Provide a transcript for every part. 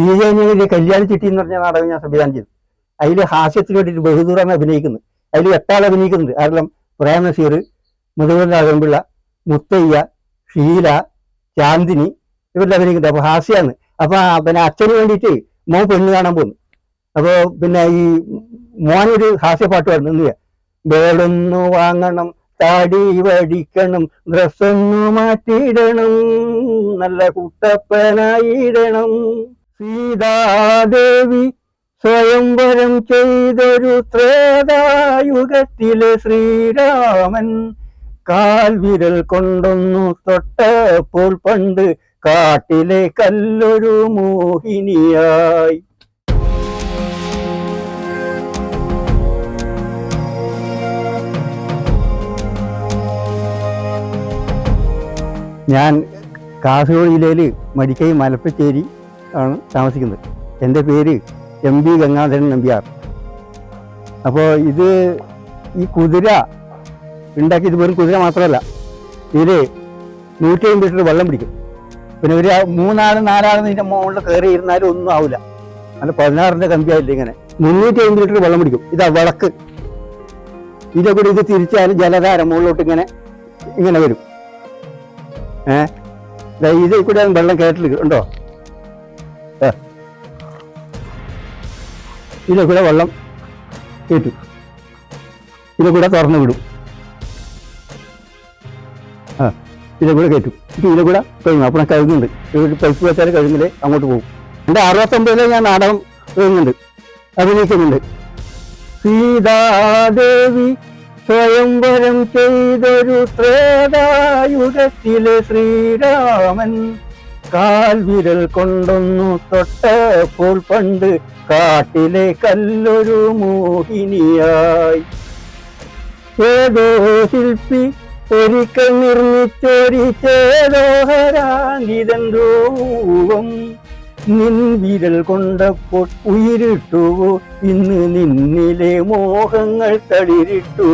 P ജയനിയുടെ കല്യാണ ചിട്ടി എന്ന് പറഞ്ഞ നാടകം ഞാൻ സംവിധാനം ചെയ്തു. അതിൽ ഹാസ്യത്തിന് വേണ്ടിയിട്ട് ബഹുദൂറാണ് അഭിനയിക്കുന്നത്. അതിൽ എട്ടാൾ അഭിനയിക്കുന്നുണ്ട്. ആരെല്ലാം പ്രേമനസീർ മുതുകൻ രാഘവൻപിള്ള മുത്തയ്യ ഷീല ചാന്ദിനി ഇവരെല്ലാം അഭിനയിക്കുന്നുണ്ട്. അപ്പൊ ഹാസ്യാണ്. അപ്പോൾ പിന്നെ അച്ഛന് വേണ്ടിയിട്ട് മോൻ പെണ്ണ് കാണാൻ പോകുന്നു. അപ്പോൾ പിന്നെ ഈ മോനൊരു പാടുന്നു. എന്ത് ചെയ്യാ വേളൊന്നു വാങ്ങണം താടി വടിക്കണം ഡ്രസ്സൊന്നു മാറ്റിയിടണം നല്ല കുട്ടപ്പനായിടണം. സീതാദേവി സ്വയംവരം ചെയ്തൊരു ത്രേതായുഗത്തിലെ ശ്രീരാമൻ. കാൽവിരൽ കൊണ്ടൊന്നു തൊട്ടപ്പോൾ പണ്ട് കാട്ടിലെ കല്ലൊരു മോഹിനിയായി. ഞാൻ കാസർഗോഡ് ജില്ലയിൽ മടിക്കൈ മലപ്പച്ചേരി ആണ് താമസിക്കുന്നത്. എന്റെ പേര് എം ബി ഗംഗാധരൻ നമ്പ്യാർ. അപ്പോൾ ഇത് ഈ കുതിര ഉണ്ടാക്കിയത് വെറും കുതിര മാത്രമല്ല. ഇതിൽ നൂറ്റി അമ്പത് ലിറ്റർ വെള്ളം പിടിക്കും. പിന്നെ ഒരു മൂന്നാൾ നാലാൾ ഇതിന്റെ മുകളിൽ കയറി ഇരുന്നാലും ഒന്നും ആവില്ല. അല്ല പതിനാറിന്റെ കമ്പിയായില്ല ഇങ്ങനെ. മുന്നൂറ്റി അമ്പത് ലിറ്റർ വെള്ളം പിടിക്കും. ഇതാ വിളക്ക്. ഇതിന്റെ കൂടെ ഇത് തിരിച്ചാലും ജലധാര മുകളിലോട്ട് ഇങ്ങനെ ഇങ്ങനെ വരും. ഏഹ് ഇതേ കൂടെ വെള്ളം കേട്ടിട്ട് ഉണ്ടോ? ഇതിലെ കൂടെ വെള്ളം കയറ്റും. ഇതിലെ കൂടെ തുറന്നു വിടും. ആ ഇതിലെ കൂടെ കയറ്റും. ഇപ്പം ഇതിലെ കൂടെ കഴിഞ്ഞു അപ്പം കഴുകുന്നുണ്ട്. ഇവിടെ പൈപ്പ് വെച്ചാൽ കഴുകില്ലേ അങ്ങോട്ട് പോകും. എന്റെ അറുപത്തൊമ്പതിലെ ഞാൻ നാടകം എഴുതുന്നുണ്ട് അഭിനയിക്കുന്നുണ്ട്. സീതാദേവി സ്വയംവരം ചെയ്തൊരു ശ്രീരാമൻ. കാൽവിരൽ കൊണ്ടൊന്നു തൊട്ടപ്പോൾ പണ്ട് കാട്ടിലെ കല്ലൊരു മോഹിനിയായി. ഏതോ ശില്പി ഒരിക്കൽ നിർമ്മിച്ചൊരി നിൻ വിരൽ കൊണ്ടപ്പോൾ ഉയിരിട്ടുവോ? ഇന്ന് നിന്നിലെ മോഹങ്ങൾ തളിരിട്ടു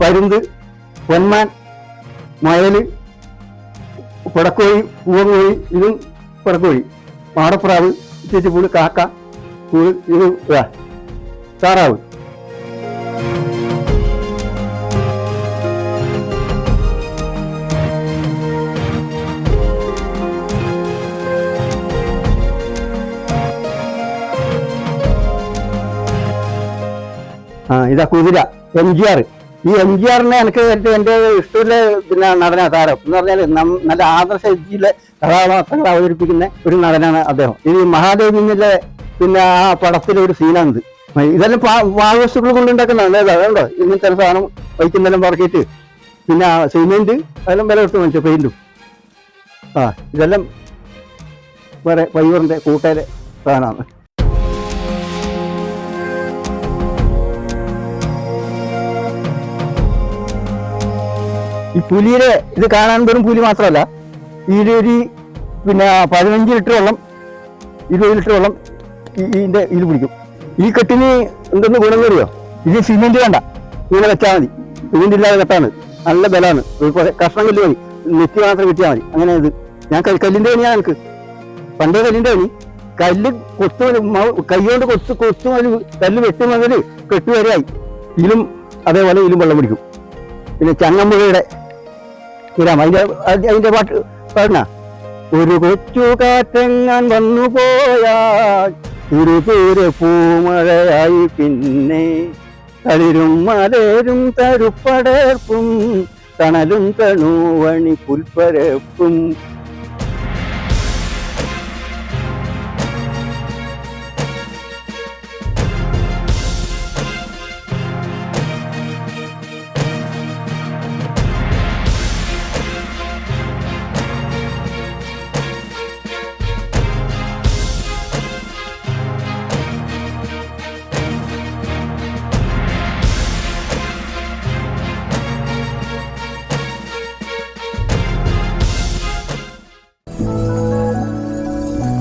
പരുന്ത് പൊന്മാൻ മയൽ പുടക്കോഴി പൂവങ്കോഴി ഇതും പുടക്കോഴി പാടപ്രാവ് ചുറ്റിപ്പൂൾ കാക്ക ഇത് ഇതാ, താറാവ്. ആ ഇതാ കുതിര എം ജി ആർ ഈ എം ജി ആറിനെ എനിക്ക് എന്റെ ഇഷ്ടമുള്ള പിന്നെ നടനാ താരം. എന്ന് പറഞ്ഞാൽ നല്ല ആദർശ രീതിയിലെ കഥാപാത്രങ്ങൾ അവതരിപ്പിക്കുന്ന ഒരു നടനാണ് അദ്ദേഹം. ഈ മഹാദേവി എന്നുള്ള പിന്നെ ആ പടത്തിലെ ഒരു സീനാണിത്. ഇതെല്ലാം വാഴവസ്തുക്കൾ കൊണ്ടുണ്ടാക്കുന്നതാണ് അതുകൊണ്ടോ ഇങ്ങനത്തെ സാധനം വൈക്കുന്നെല്ലാം പറക്കിയിട്ട്. പിന്നെ സിമെന്റ് അതെല്ലാം വില കൊടുത്ത് വാങ്ങിച്ചു പെയിന്റും. ആ ഇതെല്ലാം വേറെ പയ്യൂറിന്റെ കൂട്ടയിലെ സാധനമാണ്. ഈ പുലിയുടെ ഇത് കാണാൻ വെറും പുലി മാത്രമല്ല ഇതിൽ ഒരു പിന്നെ പതിനഞ്ച് ലിറ്റർ വെള്ളം ഇരുപത് ലിറ്റർ വെള്ളം ഇതിന്റെ ഇതിൽ പിടിക്കും ഈ കെട്ടിന് എന്തെന്ന് ഗുണം കയറിയോ ഇത് സിമെന്റ് വേണ്ട. ഇങ്ങനെ വെച്ചാൽ മതി. സിമെന്റ് ഇല്ലാതെ കെട്ടാണ്. നല്ല ബലമാണ്. കഷ്ണം കല്ല് മതി. നെറ്റി മാത്രം കിട്ടിയാൽ മതി. അങ്ങനെ ഇത്. ഞാൻ കല്ലിന്റെ പണിയാണ് എനിക്ക്. പണ്ടേ കല്ലിന്റെ പണി. കല്ല് കൊത്തു കൈകൊണ്ട് കൊത്തു കൊത്തു മതി. കല്ല് വെട്ടി മുതൽ കെട്ടുവരെയായി ഇതിലും അതേപോലെ ഇതിലും വെള്ളം പിടിക്കും പിന്നെ ചങ്ങമ്പുഴയുടെ ഇരാം അതിന്റെ അത് അതിന്റെ പാട്ട് പാടണ ഒരു കൊച്ചു കാറ്റെങ്ങാൻ വന്നു പോയാൽ ഒരു പേര് പൂമഴയായി പിന്നെ തളിരും മലരും തരുപ്പടർപ്പും തണലും തണുവണി പുൽപ്പരപ്പും